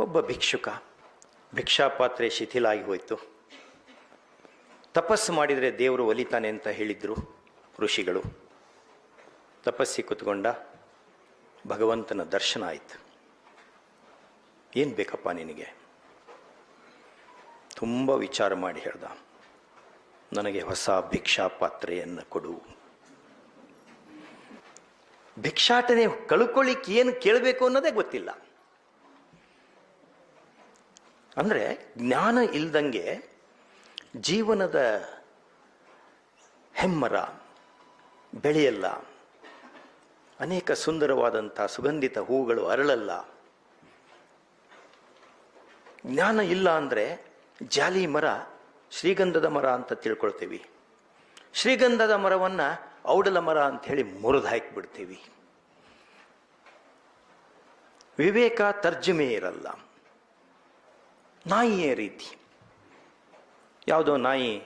ಒಬ್ಬ ಭಿಕ್ಷುಕ, ಭಿಕ್ಷಾಪಾತ್ರೆ ಶಿಥಿಲಾಗಿ ಹೋಯಿತು. ತಪಸ್ಸು ಮಾಡಿದರೆ ದೇವರು ಒಲಿತಾನೆ ಅಂತ ಹೇಳಿದ್ರು ಋಷಿಗಳು. ತಪಸ್ಸಿ ಕೂತ್ಕೊಂಡ ಭಗವಂತನ ದರ್ಶನ ಆಯಿತು. ಏನು ಬೇಕಪ್ಪ ನಿನಗೆ? ತುಂಬ ವಿಚಾರ ಮಾಡಿ ಹೇಳ್ದ. ನನಗೆ ಹೊಸ ಭಿಕ್ಷಾ ಪಾತ್ರೆಯನ್ನು ಕೊಡು. ಭಿಕ್ಷಾಟನೆ ಕಳ್ಕೊಳ್ಳಿಕ್ಕೆ ಏನು ಕೇಳಬೇಕು ಅನ್ನೋದೇ ಗೊತ್ತಿಲ್ಲ. ಅಂದರೆ ಜ್ಞಾನ ಇಲ್ದಂಗೆ ಜೀವನದ ಹೆಮ್ಮರ, ಬೆಳೆಯಲ್ಲ. ಅನೇಕ ಸುಂದರವಾದಂಥ ಸುಗಂಧಿತ ಹೂಗಳು ಅರಳಲ್ಲ. ಜ್ಞಾನ ಇಲ್ಲ ಅಂದರೆ ಜಾಲಿ ಮರ ಶ್ರೀಗಂಧದ ಮರ ಅಂತ ತಿಳ್ಕೊಳ್ತೀವಿ. ಶ್ರೀಗಂಧದ ಮರವನ್ನು ಔಡಲ ಮರ ಅಂತ ಹೇಳಿ ಮುರಿದು ಹಾಕಿಬಿಡ್ತೀವಿ. ವಿವೇಕ ತರ್ಜುಮೆ ಇರಲ್ಲ. ನಾಯಿಯ ರೀತಿ. ಯಾವುದೋ ನಾಯಿ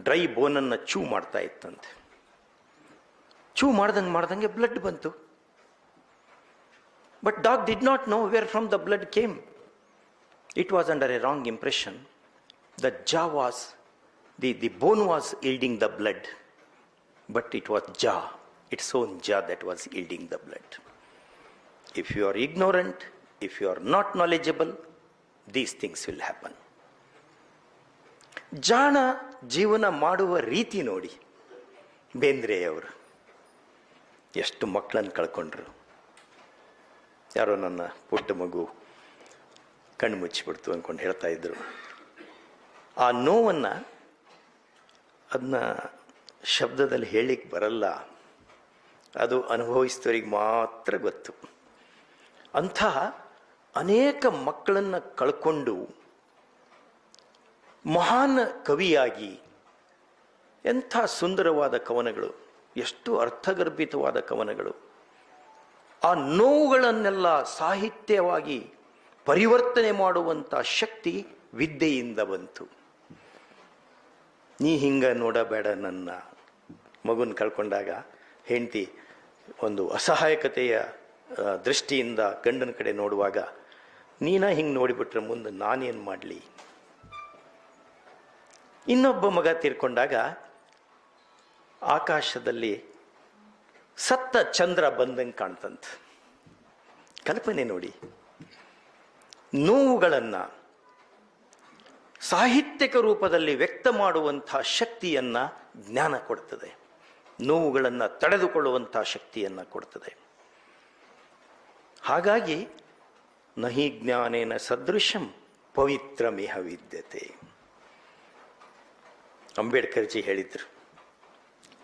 ಡ್ರೈ ಬೋನನ್ನು ಚೂ ಮಾಡ್ತಾ ಇತ್ತಂತೆ. ಚೂ ಮಾಡ್ದಂಗೆ ಮಾಡ್ದಂಗೆ ಬ್ಲಡ್ ಬಂತು. But dog did not know where from the blood came it was under a wrong impression the jaw was the the bone was yielding the blood but it was jaw its own jaw that was yielding the blood if you are ignorant if you are not knowledgeable, these things will happen ಜಾಣ ಜೀವನ ಮಾಡುವ ರೀತಿ ನೋಡಿ ಬೇಂದ್ರೆಯವರು. ಎಷ್ಟು ಮಕ್ಕಳನ್ನು ಕಳ್ಕೊಂಡ್ರು. ಯಾರೋ ನನ್ನ ಪುಟ್ಟ ಮಗು ಕಣ್ಣು ಮುಚ್ಚಿಬಿಡ್ತು ಅಂದ್ಕೊಂಡು ಹೇಳ್ತಾ ಇದ್ರು. ಆ ನೋವನ್ನು ಅದನ್ನ ಶಬ್ದದಲ್ಲಿ ಹೇಳಿಕ್ಕೆ ಬರಲ್ಲ. ಅದು ಅನುಭವಿಸಿದವರಿಗೆ ಮಾತ್ರ ಗೊತ್ತು. ಅಂಥ ಅನೇಕ ಮಕ್ಕಳನ್ನು ಕಳ್ಕೊಂಡು ಮಹಾನ್ ಕವಿಯಾಗಿ ಎಂಥ ಸುಂದರವಾದ ಕವನಗಳು, ಎಷ್ಟು ಅರ್ಥಗರ್ಭಿತವಾದ ಕವನಗಳು. ಆ ನೋವುಗಳನ್ನೆಲ್ಲ ಸಾಹಿತ್ಯವಾಗಿ ಪರಿವರ್ತನೆ ಮಾಡುವಂಥ ಶಕ್ತಿ ವಿದ್ಯೆಯಿಂದ ಬಂತು. ನೀ ಹಿಂಗ ನೋಡಬೇಡ ನನ್ನ ಮಗುನ ಕಳ್ಕೊಂಡಾಗ ಹೆಂಡತಿ ಒಂದು ಅಸಹಾಯಕತೆಯ ದೃಷ್ಟಿಯಿಂದ ಗಂಡನ ಕಡೆ ನೋಡುವಾಗ ನೀನ ಹಿಂಗೆ ನೋಡಿಬಿಟ್ರೆ ಮುಂದೆ ನಾನೇನು ಮಾಡಲಿ? ಇನ್ನೊಬ್ಬ ಮಗ ತೀರ್ಕೊಂಡಾಗ ಆಕಾಶದಲ್ಲಿ ಸತ್ತ ಚಂದ್ರ ಬಂದಂಗೆ ಕಾಣ್ತಂತ. ಕಲ್ಪನೆ ನೋಡಿ, ನೋವುಗಳನ್ನು ಸಾಹಿತ್ಯಕ ರೂಪದಲ್ಲಿ ವ್ಯಕ್ತ ಮಾಡುವಂಥ ಶಕ್ತಿಯನ್ನು ಜ್ಞಾನ ಕೊಡ್ತದೆ. ನೋವುಗಳನ್ನು ತಡೆದುಕೊಳ್ಳುವಂಥ ಶಕ್ತಿಯನ್ನು ಕೊಡ್ತದೆ. ಹಾಗಾಗಿ ನಹಿ ಜ್ಞಾನೇನ ಸದೃಶಂ ಪವಿತ್ರಮಿಹ ವಿದ್ಯತೆ. ಅಂಬೇಡ್ಕರ್ಜಿ ಹೇಳಿದರು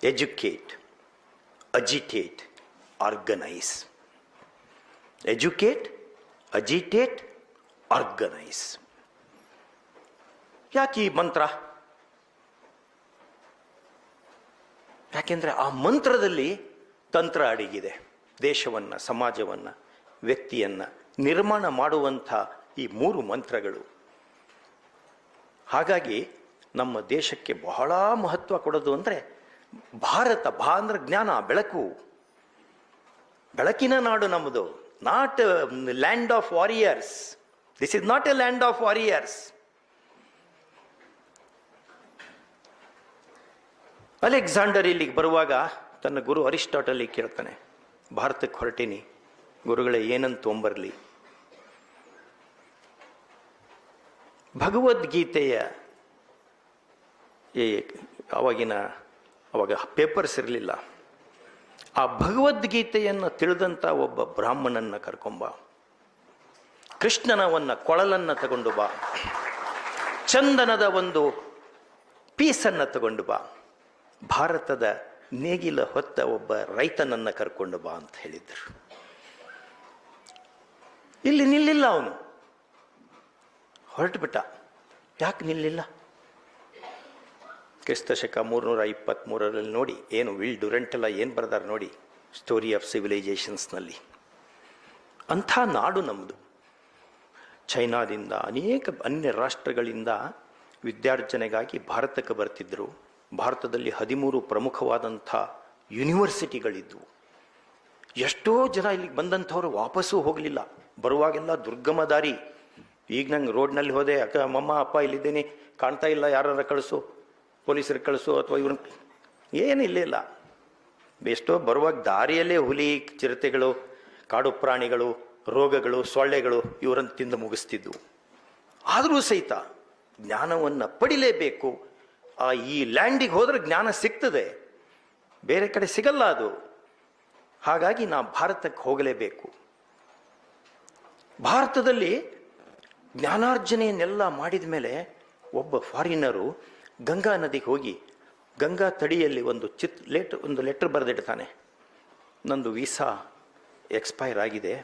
educate agitate organise educate agitate organise ಯಾಕೆ ಈ ಮಂತ್ರ? ಯಾಕೆಂದ್ರೆ ಆ ಮಂತ್ರದಲ್ಲಿ ತಂತ್ರ ಅಡಗಿದೆ, ದೇಶವನ್ನು, ಸಮಾಜವನ್ನು, ವ್ಯಕ್ತಿಯನ್ನು. ನಿರ್ಮಾಣ ಮಾಡುವಂಥ ಈ ಮೂರು ಮಂತ್ರಗಳು. ಹಾಗಾಗಿ ನಮ್ಮ ದೇಶಕ್ಕೆ ಬಹಳ ಮಹತ್ವ ಕೊಡೋದು ಅಂದರೆ ಭಾರತ ಭಾ ಅಂದ್ರೆ ಜ್ಞಾನ ಬೆಳಕು. ಬೆಳಕಿನ ನಾಡು ನಮ್ಮದು not land of warriors this is not a land of warriors Alexander ಇಲ್ಲಿಗೆ ಬರುವಾಗ ತನ್ನ ಗುರು ಅರಿಸ್ಟಾಟಲಿ ಕೇಳ್ತಾನೆ, ಭಾರತಕ್ಕೆ ಹೊರಟೀನಿ. ಗುರುಗಳೇ, ಏನಂತ ತೊಂಬರ್ಲಿ? ಭಗವದ್ಗೀತೆಯ ಈ ಅವಾಗಿನ, ಅವಾಗ ಪೇಪರ್ಸ್ ಇರಲಿಲ್ಲ. ಆ ಭಗವದ್ಗೀತೆಯನ್ನು ತಿಳಿದಂಥ ಒಬ್ಬ ಬ್ರಾಹ್ಮಣನ್ನ ಕರ್ಕೊಂಬ. ಕೃಷ್ಣನವನ್ನ ಕೊಳಲನ್ನು ತಗೊಂಡು ಬಾ. ಚಂದನದ ಒಂದು ಪೀಸನ್ನು ತಗೊಂಡು ಬಾ. ಭಾರತದ ನೇಗಿಲ ಹೊತ್ತ ಒಬ್ಬ ರೈತನನ್ನು ಕರ್ಕೊಂಡು ಬಾ ಅಂತ ಹೇಳಿದ್ರು. ಇಲ್ಲಿ ನಿಲ್ಲಿಲ್ಲ ಅವನು. ಹೊರಟುಬಿಟ್ಟ. ಯಾಕೆ ನಿಲ್ಲಿಲ್ಲ? ಕ್ರಿಸ್ತ ಶಕ ಮೂರ್ನೂರ ಇಪ್ಪತ್ತ್ಮೂರರಲ್ಲಿ ನೋಡಿ, ಏನು ವಿಲ್ ಡುರೆಂಟೆಲ್ಲ ಏನು ಬರ್ದಾರೆ ನೋಡಿ, ಸ್ಟೋರಿ ಆಫ್ ಸಿವಿಲೈಜೇಷನ್ಸ್ನಲ್ಲಿ ಅಂಥ ನಾಡು ನಮ್ಮದು ಚೈನಾದಿಂದ ಅನೇಕ ಅನ್ಯ ರಾಷ್ಟ್ರಗಳಿಂದ ವಿದ್ಯಾರ್ಜನೆಗಾಗಿ ಭಾರತಕ್ಕೆ ಬರ್ತಿದ್ದರು ಭಾರತದಲ್ಲಿ ಹದಿಮೂರು ಪ್ರಮುಖವಾದಂಥ ಯೂನಿವರ್ಸಿಟಿಗಳಿದ್ದವು ಎಷ್ಟೋ ಜನ ಇಲ್ಲಿಗೆ ಬಂದಂಥವ್ರು ವಾಪಸ್ಸು ಹೋಗಲಿಲ್ಲ. ಬರುವಾಗೆಲ್ಲ ದುರ್ಗಮ ದಾರಿ ಈಗ ನಂಗೆ ರೋಡ್ನಲ್ಲಿ ಹೋದೆ, ಅಕ್ಕ ಅಮ್ಮಮ್ಮ ಅಪ್ಪ, ಇಲ್ಲಿದ್ದೀನಿ. ಕಾಣ್ತಾ ಇಲ್ಲ, ಯಾರಾರ ಕಳಿಸು. ಪೊಲೀಸರಿಗೆ ಕಳಿಸು ಅಥವಾ ಇವ್ರನ್ನ ಏನು ಇಲ್ಲ. ಎಷ್ಟೋ ಬರುವಾಗ ದಾರಿಯಲ್ಲೇ ಹುಲಿ, ಚಿರತೆಗಳು, ಕಾಡು ಪ್ರಾಣಿಗಳು, ರೋಗಗಳು, ಸೊಳ್ಳೆಗಳು ಇವರನ್ನು ತಿಂದು ಮುಗಿಸ್ತಿದ್ವು. ಆದರೂ ಸಹಿತ ಜ್ಞಾನವನ್ನು ಪಡಿಲೇಬೇಕು. ಆ ಈ ಲ್ಯಾಂಡಿಗೆ ಹೋದ್ರೆ ಜ್ಞಾನ ಸಿಗ್ತದೆ. ಬೇರೆ ಕಡೆ ಸಿಗಲ್ಲ ಅದು. ಹಾಗಾಗಿ ನಾ ಭಾರತಕ್ಕೆ ಹೋಗಲೇಬೇಕು. ಭಾರತದಲ್ಲಿ ಜ್ಞಾನಾರ್ಜನೆಯನ್ನೆಲ್ಲ ಮಾಡಿದ ಮೇಲೆ ಒಬ್ಬ ಫಾರಿನರು ಗಂಗಾ ನದಿಗೆ ಹೋಗಿ ಗಂಗಾ ತಡಿಯಲ್ಲಿ ಒಂದು ಚಿತ್ ಲೆಟ್ ಒಂದು ಲೆಟ್ರ್ ಬರೆದಿಡ್ತಾನೆ. ನಂದು ವೀಸಾ ಎಕ್ಸ್ಪೈರ್ ಆಗಿದೆ,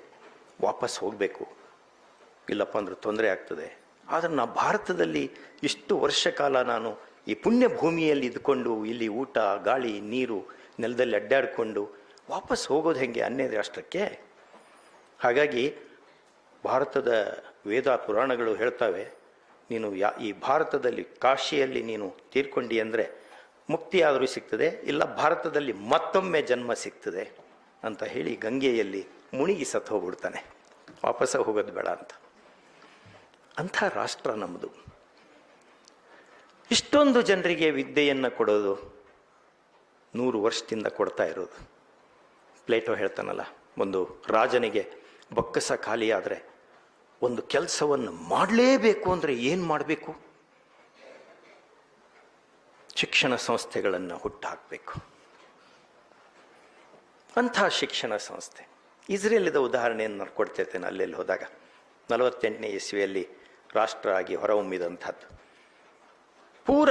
ವಾಪಸ್ ಹೋಗಬೇಕು. ಇಲ್ಲಪ್ಪ ಅಂದ್ರೆ ತೊಂದರೆ ಆಗ್ತದೆ. ಆದರೆ ನಾ ಭಾರತದಲ್ಲಿ ಇಷ್ಟು ವರ್ಷ ಕಾಲ ನಾನು ಈ ಪುಣ್ಯ ಭೂಮಿಯಲ್ಲಿ ಇದ್ಕೊಂಡು ಇಲ್ಲಿ ಊಟ, ಗಾಳಿ, ನೀರು, ನೆಲದಲ್ಲಿ ಅಡ್ಡಾಡಿಕೊಂಡು ವಾಪಸ್ ಹೋಗೋದು ಹೆಂಗೆ ಅನ್ನೇ ರಾಷ್ಟ್ರಕ್ಕೆ? ಹಾಗಾಗಿ ಭಾರತದ ವೇದ ಪುರಾಣಗಳು ಹೇಳ್ತವೆ, ನೀನು ಯಾ, ಈ ಭಾರತದಲ್ಲಿ ಕಾಶಿಯಲ್ಲಿ ನೀನು ತೀರ್ಕೊಂಡಿ ಅಂದರೆ ಮುಕ್ತಿಯಾದರೂ ಸಿಗ್ತದೆ, ಇಲ್ಲ ಭಾರತದಲ್ಲಿ ಮತ್ತೊಮ್ಮೆ ಜನ್ಮ ಸಿಗ್ತದೆ ಅಂತ ಹೇಳಿ ಗಂಗೆಯಲ್ಲಿ ಮುಣಿಗಿ ಸತ್ತು ಹೋಗ್ಬಿಡ್ತಾನೆ. ವಾಪಸ್ ಹೋಗೋದು ಬೇಡ ಅಂತ. ಅಂಥ ರಾಷ್ಟ್ರ ನಮ್ಮದು ಇಷ್ಟೊಂದು ಜನರಿಗೆ ವಿದ್ಯೆಯನ್ನು ಕೊಡೋದು ನೂರು ವರ್ಷದಿಂದ ಕೊಡ್ತಾ ಇರೋದು. ಪ್ಲೇಟೋ ಹೇಳ್ತಾನಲ್ಲ, ಒಂದು ರಾಜನಿಗೆ ಬೊಕ್ಕಸ ಖಾಲಿಯಾದರೆ ಒಂದು ಕೆಲಸವನ್ನು ಮಾಡಲೇಬೇಕು ಅಂದರೆ ಏನು ಮಾಡಬೇಕು? ಶಿಕ್ಷಣ ಸಂಸ್ಥೆಗಳನ್ನು ಹುಟ್ಟಾಕಬೇಕು. ಅಂಥ ಶಿಕ್ಷಣ ಸಂಸ್ಥೆ. ಇಸ್ರೇಲಿದ ಉದಾಹರಣೆಯನ್ನು ನಾನು ಕೊಡ್ತಿರ್ತೇನೆ ಅಲ್ಲೆಲ್ಲಿ ಹೋದಾಗ. ನಲವತ್ತೆಂಟನೇ ಇಸ್ವಿಯಲ್ಲಿ ರಾಷ್ಟ್ರ ಆಗಿ ಹೊರಹೊಮ್ಮಿದಂಥದ್ದು. ಪೂರ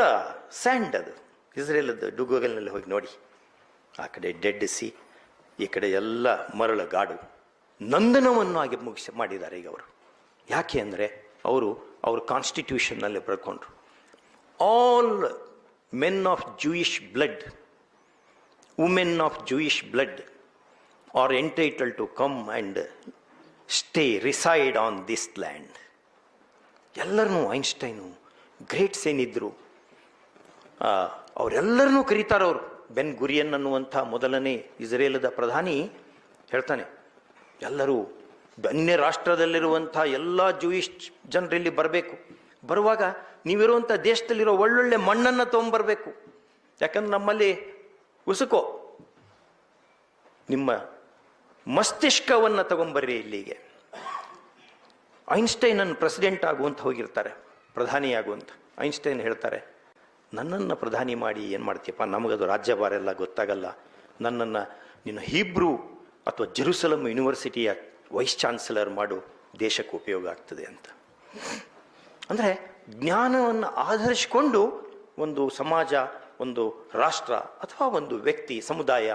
ಸ್ಯಾಂಡ್ ಅದು. ಇಸ್ರೇಲದ್ದು ಡುಗೋಗಲ್ನಲ್ಲಿ ಹೋಗಿ ನೋಡಿ. ಆ ಕಡೆ ಡೆಡ್ ಸಿ, ಈ ಕಡೆ ಎಲ್ಲ ಮರಳ ಗಾಡು. ನಂದನವನ್ನು ಆಗಿ ಮುಗಿಸಿ ಮಾಡಿದ್ದಾರೆ ಈಗ ಅವರು. ಯಾಕೆ ಅಂದರೆ ಅವರು ಅವ್ರ ಕಾನ್ಸ್ಟಿಟ್ಯೂಷನ್ನಲ್ಲಿ ಬರ್ಕೊಂಡ್ರು all men of Jewish blood women of Jewish blood are entitle to come and stay reside on this land ಎಲ್ಲರನ್ನೂ ಐನ್ಸ್ಟೈನು ಗ್ರೇಟ್ಸ್ ಏನಿದ್ರು ಅವರೆಲ್ಲರನ್ನೂ ಕರೀತಾರೆ ಅವರು. ಬೆನ್ ಗುರಿಯನ್ ಅನ್ನುವಂಥ ಮೊದಲನೇ ಇಸ್ರೇಲದ ಪ್ರಧಾನಿ ಹೇಳ್ತಾನೆ, ಎಲ್ಲರೂ ಅನ್ಯ ರಾಷ್ಟ್ರದಲ್ಲಿರುವಂಥ ಎಲ್ಲ ಜೂಯಿಷ್ ಜನರಿಲ್ಲಿ ಬರಬೇಕು. ಬರುವಾಗ ನೀವಿರುವಂಥ ದೇಶದಲ್ಲಿರೋ ಒಳ್ಳೊಳ್ಳೆ ಮಣ್ಣನ್ನು ತೊಗೊಂಬರ್ಬೇಕು. ಯಾಕಂದ್ರೆ ನಮ್ಮಲ್ಲಿ ಉಸುಕೋ. ನಿಮ್ಮ ಮಸ್ತಿಷ್ಕವನ್ನು ತಗೊಂಬರ್ರಿ ಇಲ್ಲಿಗೆ. ಐನ್ಸ್ಟೈನನ್ನು ಪ್ರೆಸಿಡೆಂಟ್ ಆಗುವಂತ ಹೋಗಿರ್ತಾರೆ, ಪ್ರಧಾನಿ ಆಗುವಂತ. ಐನ್ಸ್ಟೈನ್ ಹೇಳ್ತಾರೆ, ನನ್ನನ್ನು ಪ್ರಧಾನಿ ಮಾಡಿ ಏನು ಮಾಡ್ತೀಯಪ್ಪ? ನಮಗದು ರಾಜ್ಯಭಾರ ಎಲ್ಲ ಗೊತ್ತಾಗಲ್ಲ. ನನ್ನನ್ನು ನಿನ್ನ ಹೀಬ್ರೂ ಅಥವಾ ಜೆರುಸಲಂ ಯೂನಿವರ್ಸಿಟಿಯ ವೈಸ್ ಚಾನ್ಸಲರ್ ಮಾಡು, ದೇಶಕ್ಕೆ ಉಪಯೋಗ ಆಗ್ತದೆ ಅಂತ. ಅಂದರೆ ಜ್ಞಾನವನ್ನು ಆಧರಿಸಿಕೊಂಡು ಒಂದು ಸಮಾಜ, ಒಂದು ರಾಷ್ಟ್ರ ಅಥವಾ ಒಂದು ವ್ಯಕ್ತಿ, ಸಮುದಾಯ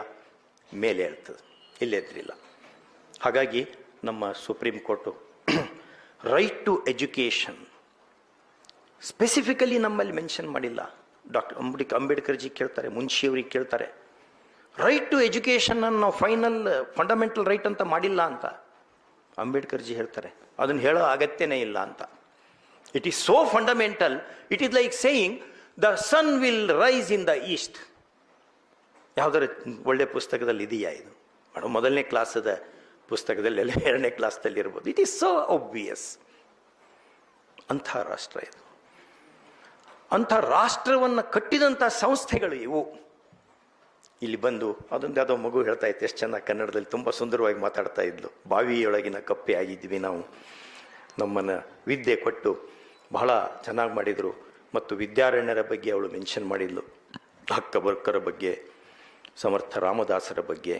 ಮೇಲೆ ಹೇಳ್ತದೆ ಇಲ್ಲೆದ್ರಿಲ್ಲ ಹಾಗಾಗಿ ನಮ್ಮ supreme court right to education specifically ನಮ್ಮಲ್ಲಿ ಮೆನ್ಷನ್ ಮಾಡಿಲ್ಲ. ಡಾಕ್ಟರ್ ಅಂಬೇಡ್ಕರ್ ಅಂಬೇಡ್ಕರ್ಜಿ ಕೇಳ್ತಾರೆ ಮುನ್ಷಿಯವ್ರಿಗೆ ಕೇಳ್ತಾರೆ. ರೈಟ್ ಟು ಎಜುಕೇಷನ್ ನಾವು ಫೈನಲ್ ಫಂಡಮೆಂಟಲ್ ರೈಟ್ ಅಂತ ಮಾಡಿಲ್ಲ ಅಂತ. ಅಂಬೇಡ್ಕರ್ಜಿ ಹೇಳ್ತಾರೆ ಅದನ್ನು ಹೇಳೋ ಅಗತ್ಯನೇ ಇಲ್ಲ ಅಂತ. It is so fundamental it is like saying the sun will rise in the east ಯಾವುದರ ಒಳ್ಳೆ ಪುಸ್ತಕದಲ್ಲಿ ಇದೆಯಾ ಇದು? ಮೇಡಮ್ ಮೊದಲನೇ ಕ್ಲಾಸದ ಪುಸ್ತಕದಲ್ಲಿ ಎಲ್ಲ ಎರಡನೇ ಕ್ಲಾಸ್ದಲ್ಲಿ ಇರ್ಬೋದು. ಇಟ್ ಈಸ್ ಸೋ ಒಬ್ವಿಯಸ್ ಅಂಥ ರಾಷ್ಟ್ರ ಇದು. ಅಂಥ ರಾಷ್ಟ್ರವನ್ನು ಕಟ್ಟಿದಂಥ ಸಂಸ್ಥೆಗಳು ಇವು. ಇಲ್ಲಿ ಬಂದು ಅದೊಂದು ಯಾವುದೋ ಮಗು ಹೇಳ್ತಾ ಇತ್ತು, ಎಷ್ಟು ಚೆನ್ನಾಗಿ ಕನ್ನಡದಲ್ಲಿ ತುಂಬ ಸುಂದರವಾಗಿ ಮಾತಾಡ್ತಾ ಇದ್ಲು. ಬಾವಿಯೊಳಗಿನ ಕಪ್ಪೆ ಆಗಿದ್ವಿ ನಾವು. ನಮ್ಮನ್ನು ವಿದ್ಯೆ ಕೊಟ್ಟು ಬಹಳ ಚೆನ್ನಾಗಿ ಮಾಡಿದರು ಮತ್ತು ವಿದ್ಯಾರಣ್ಯರ ಬಗ್ಗೆ ಅವಳು ಮೆನ್ಷನ್ ಮಾಡಿದ್ಲು. ಹಕ್ಕ ಬರ್ಕರ ಬಗ್ಗೆ, ಸಮರ್ಥ ರಾಮದಾಸರ ಬಗ್ಗೆ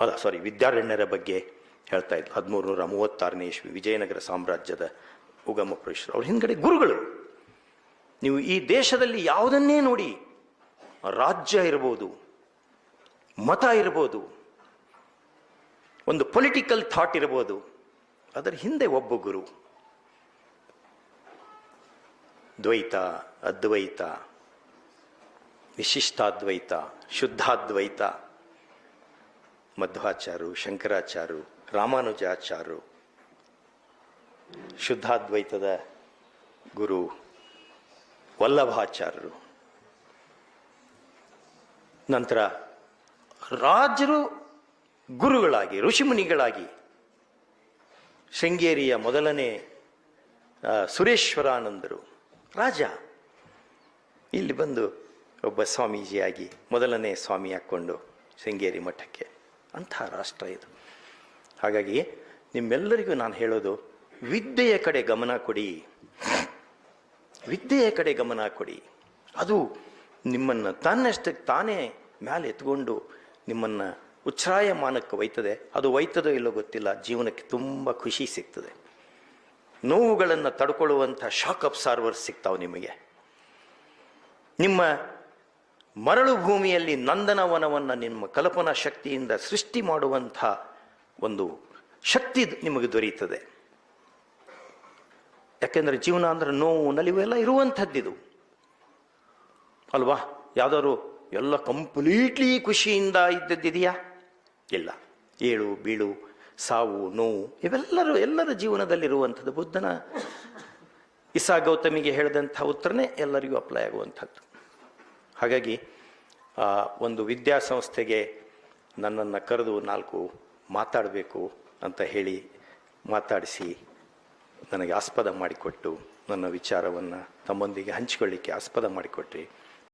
ಅಲ್ಲ ಸಾರಿ ವಿದ್ಯಾರಣ್ಯರ ಬಗ್ಗೆ ಹೇಳ್ತಾ ಇದ್ಲು. ಹದಿಮೂರು ನೂರ ಮೂವತ್ತಾರನೇ ಇಸ್ವಿ, ವಿಜಯನಗರ ಸಾಮ್ರಾಜ್ಯದ ಉಗಮ ಪುರುಷರು ಅವ್ರ ಹಿಂದ್ಗಡೆ ಗುರುಗಳು. ನೀವು ಈ ದೇಶದಲ್ಲಿ ಯಾವುದನ್ನೇ ನೋಡಿ ರಾಜ್ಯ ಇರ್ಬೋದು, ಮತ ಇರ್ಬೋದು, ಒಂದು ಪೊಲಿಟಿಕಲ್ ಥಾಟ್ ಇರ್ಬೋದು, ಅದರ ಹಿಂದೆ ಒಬ್ಬ ಗುರು. ದ್ವೈತ, ಅದ್ವೈತ, ವಿಶಿಷ್ಟಾದ್ವೈತ, ಶುದ್ಧಾದ್ವೈತ, ಮಧ್ವಾಚಾರು, ಶಂಕರಾಚಾರು, ರಾಮಾನುಜಾಚಾರು, ಶುದ್ಧಾದ್ವೈತದ ಗುರು, ವಲ್ಲಭಾಚಾರ್ಯರು. ನಂತರ ರಾಜರು ಗುರುಗಳಾಗಿ, ಋಷಿಮುನಿಗಳಾಗಿ ಶೃಂಗೇರಿಯ ಮೊದಲನೇ ಸುರೇಶ್ವರಾನಂದರು, ರಾಜ. ಇಲ್ಲಿ ಬಂದು ಒಬ್ಬ ಸ್ವಾಮೀಜಿಯಾಗಿ ಮೊದಲನೇ ಸ್ವಾಮಿ ಹಾಕ್ಕೊಂಡು ಶೃಂಗೇರಿ ಮಠಕ್ಕೆ. ಅಂಥ ರಾಷ್ಟ್ರ ಇದು. ಹಾಗಾಗಿ ನಿಮ್ಮೆಲ್ಲರಿಗೂ ನಾನು ಹೇಳೋದು, ವಿದ್ಯೆಯ ಕಡೆ ಗಮನ ಕೊಡಿ. ವಿದ್ಯೆಯ ಕಡೆ ಗಮನ ಕೊಡಿ. ಅದು ನಿಮ್ಮನ್ನು ತನ್ನಷ್ಟಕ್ಕೆ ತಾನೇ ಮೇಲೆ ಎತ್ಕೊಂಡು ನಿಮ್ಮನ್ನು ಉಚ್ಛ್ರಾಯಮಾನಕ್ಕೆ ಒಯ್ತದೆ. ಅದು ಒಯ್ತದೋ ಇಲ್ಲೋ ಗೊತ್ತಿಲ್ಲ, ಜೀವನಕ್ಕೆ ತುಂಬ ಖುಷಿ ಸಿಗ್ತದೆ. ನೋವುಗಳನ್ನು ತಡ್ಕೊಳ್ಳುವಂಥ ಶಾಕ್ ಅಬ್ಸಾರ್ವರ್ಸ್ ಸಿಗ್ತಾವೆ ನಿಮಗೆ. ನಿಮ್ಮ ಮರಳು ಭೂಮಿಯಲ್ಲಿ ನಂದನವನವನ್ನು ನಿಮ್ಮ ಕಲ್ಪನಾ ಶಕ್ತಿಯಿಂದ ಸೃಷ್ಟಿ ಮಾಡುವಂಥ ಒಂದು ಶಕ್ತಿ ನಿಮಗೆ ದೊರೆಯುತ್ತದೆ ಯಾಕೆಂದರೆ ಜೀವನ ಅಂದ್ರೆ ನೋವು, ನಲಿವು ಎಲ್ಲ ಇರುವಂಥದ್ದಿದು. ಅಲ್ವಾ? ಯಾವ್ದಾದ್ರು ಎಲ್ಲ ಕಂಪ್ಲೀಟ್ಲಿ ಖುಷಿಯಿಂದ ಇದ್ದದ್ದಿದೆಯಾ? ಇಲ್ಲ. ಏಳು, ಬೀಳು, ಸಾವು, ನೋವು, ಇವೆಲ್ಲರೂ ಎಲ್ಲರ ಜೀವನದಲ್ಲಿರುವಂಥದ್ದು. ಬುದ್ಧನ ಇಸಾ ಗೌತಮಿಗೆ ಹೇಳಿದಂಥ ಉತ್ತರನೇ ಎಲ್ಲರಿಗೂ ಅಪ್ಲೈ ಆಗುವಂಥದ್ದು. ಹಾಗಾಗಿ, ಆ, ಒಂದು ವಿದ್ಯಾಸಂಸ್ಥೆಗೆ ನನ್ನನ್ನು ಕರೆದು ನಾಲ್ಕು ಮಾತಾಡಬೇಕು ಅಂತ ಹೇಳಿ ಮಾತಾಡಿಸಿ ನನಗೆ ಆಸ್ಪದ ಮಾಡಿಕೊಟ್ಟು ನನ್ನ ವಿಚಾರವನ್ನು ತಮ್ಮೊಂದಿಗೆ ಹಂಚಿಕೊಳ್ಳಿಕ್ಕೆ ಆಸ್ಪದ ಮಾಡಿಕೊಟ್ರಿ.